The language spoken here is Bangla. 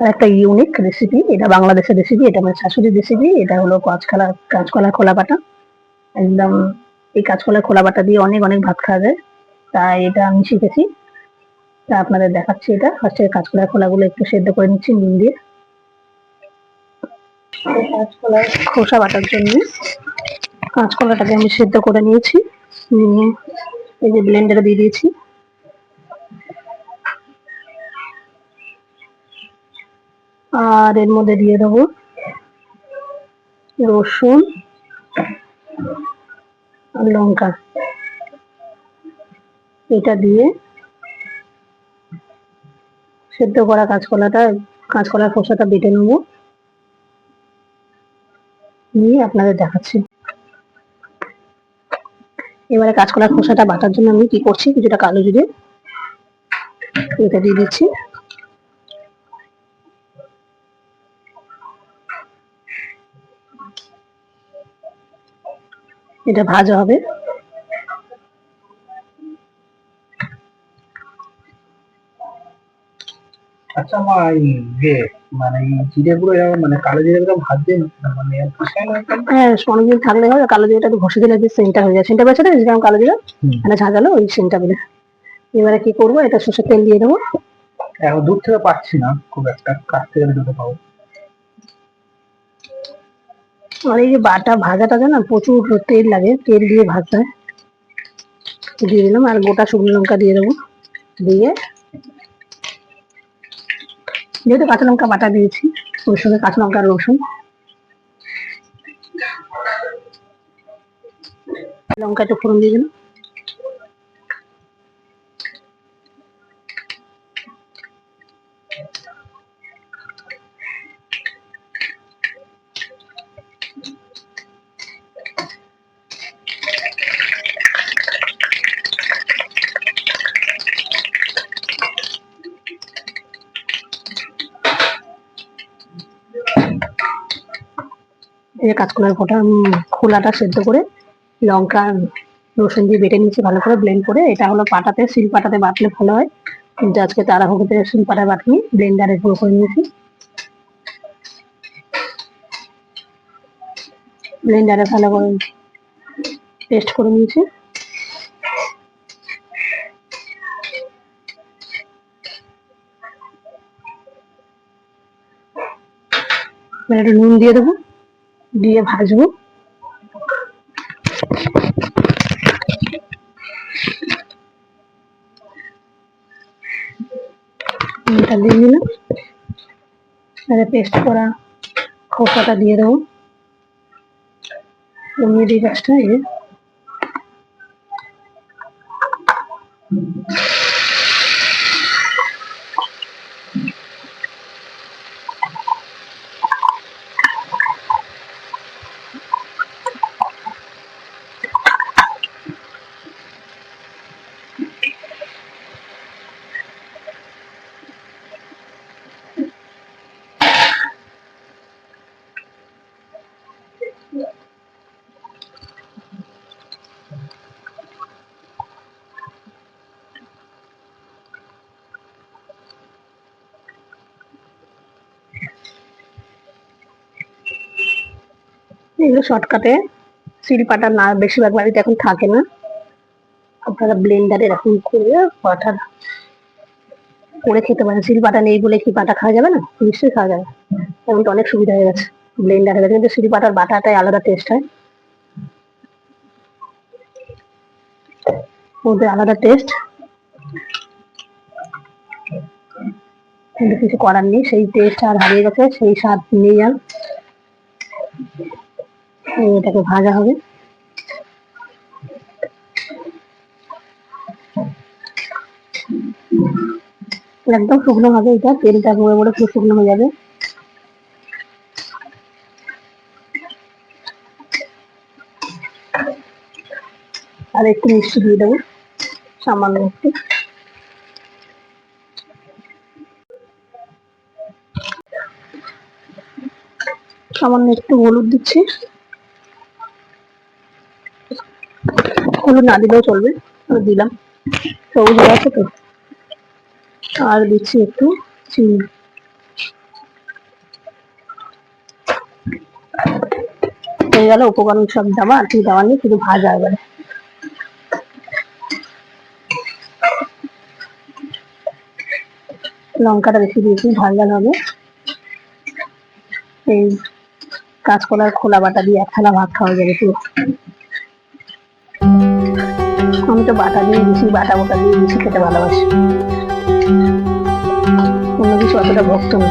একটা ইউনিক রেসিপি এটা বাংলাদেশের রেসিপি এটা আমার শাশুড়ির রেসিপি এটা হলো কাঁচকলা কাঁচকলা খোলা বাটা। একদম এই কাঁচকলা খোলা বাটা দিয়ে অনেক অনেক ভাত খাওয়া যায়। তাই এটা আমি শিখেছি। তা আপনাদের দেখাচ্ছি এটা। ফার্স্টে কাঁচকলা খোলাগুলো একটু সেদ্ধ করে নিচ্ছি, নুন দিয়ে। কাঁচকলার খোসা বাটার জন্য কাঁচকলাটাকে আমি সেদ্ধ করে নিয়েছি। নিয়ে এই যে ব্লেন্ডারে দিয়ে দিয়েছি। আর এর মধ্যে দিয়ে দেবো রসুন আর লঙ্কা। এটা দিয়ে সেদ্ধ করা কাঁচকলাটা, কাঁচকলার খোসাটা বেটে নেব। নিয়ে আপনাদের দেখাচ্ছি। এবারে কাঁচকলার খোসাটা বাটার জন্য আমি কি করছি, কিছুটা কালো জিরে, এটা দিয়ে দিচ্ছি। এটা ভাজা হবে। আচ্ছা মা যে মানে জিরে গুঁড়ো মানে কালো জিরে গুঁড়ো ভাজবেন না, মানে? হ্যাঁ অনেকদিন থাকলে হবে কালো জিরাটা একটু ঘষে দিলে যে সেন্টটা হয়ে যায়। সেন্টটা বেছে না যেরকম কালো জিরা। মানে ঝাঁঝালো ওই সেন্টটা বেলে এবারে কি করব এটা সর্ষের তেল দিয়ে দেবো। এখন দূর থেকে পাচ্ছি না খুব একটা কাছ থেকে দুটো পাবো। আর এই যে বাটা ভাজাটা না প্রচুর তেল লাগে, তেল দিয়ে ভাজতে হয়। দিয়ে দিলাম, আর গোটা শুকনো লঙ্কা দিয়ে দেবো। দিয়ে যেহেতু কাঁচা লঙ্কা বাটা দিয়েছি, ওর সঙ্গে কাঁচা লঙ্কা রসুন। লঙ্কা একটু ফোড়ন দিয়ে দিলাম। এই কাঁচকলার উম, খোলাটা সেদ্ধ করে লঙ্কা রসুন দিয়ে বেটে নিয়েছি ভালো করে ব্লেন্ড করে। এটা হলো পাটাতে শিল পাটাতে বাটলে ভালো হয়। কিন্তু আজকে তাড়াহুড়োতে শিল পাটায় বাটিনি ব্লেন্ডারে গুঁড়ো করে নিয়েছি। ব্লেন্ডারে ভালো করে পেস্ট করে নিয়েছি। একটু নুন দিয়ে দেবো। দিয়ে ভাজবো। নুনটা দিয়ে দিলাম। এবার পেস্ট করা খোসাটা দিয়ে দেবো। কমিয়ে দিই গাছটা এগুলো শর্টকাটে শিলপাটা না, বেশিরভাগ বাড়িতে এখন থাকে না। আপনারা ব্লেন্ডারে এরকম করে পাটা করে খেতে পারেন। শিলপাটা নেই বলে কি পাটা খাওয়া যাবে না? নিশ্চয়ই খাওয়া যাবে। এখন তো অনেক সুবিধা হয়ে গেছে ব্লেন্ডারে গেছে কিন্তু শিলপাটার বাটাটাই আলাদা টেস্ট হয়। ওদের আলাদা টেস্ট কিন্তু কিছু করার নেই। সেই টেস্ট আর হারিয়ে গেছে, সেই স্বাদ নেই আর। এটাকে ভাজা হবে। একদম শুকনো হবে এটা, তেলটা গড়ে গড়ে পুরো শুকনো হয়ে যাবে। আর একটু মিষ্টি দিয়ে দেবো, সামান্য একটু। সামান্য একটু হলুদ দিচ্ছি। হলুদ না দিলেও চলবে। দিলাম। সবুজ আছে তো। আর দিচ্ছি একটু চিনি। হয়ে গেল উপকরণ সব দেওয়া, আর কি দেওয়া নেই, শুধু ভাজা এবারে। লঙ্কাটা বেশি দিয়েছি, ভাজা হবে। এই কাঁচকলার খোলা বাটা দিয়ে এক থালা ভাত খাওয়া যাবে পুরো। আমি তো বাটা দিয়ে দিছি, বাটা বাটা দিয়ে দিছি, খেতে ভালোবাসি। অন্য কিছু অতটা ভক্ত না।